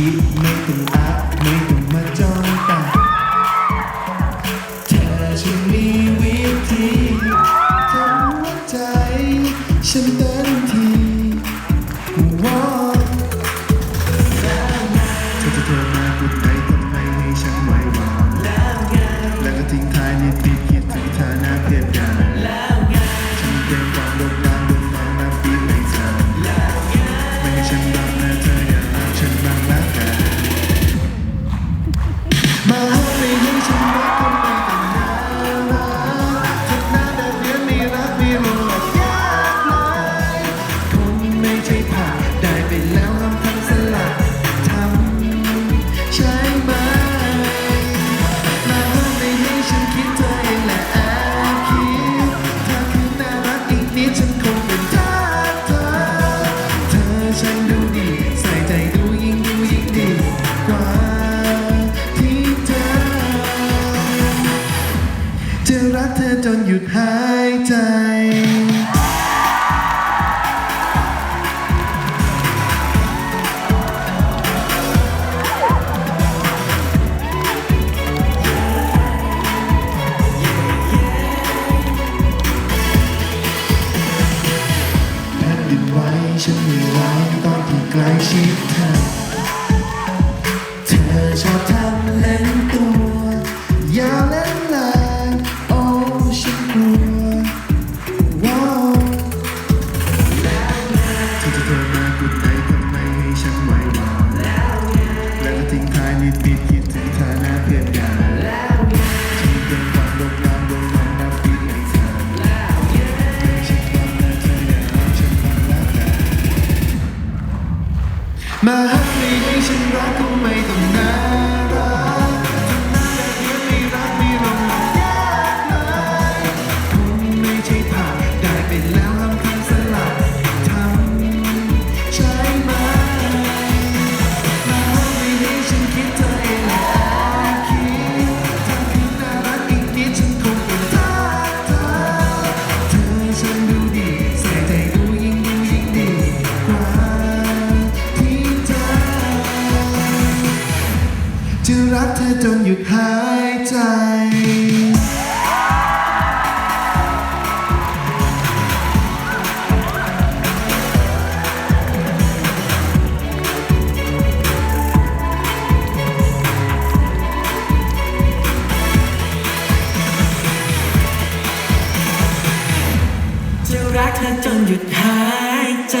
you make me หยุดหายใจ แผ่นดินไว้ฉันมีไว้ตอนที่ใกล้ชิดเธอ My heart is racing like จนหยุดหายใจ จะรักเธอจนหยุดหายใจ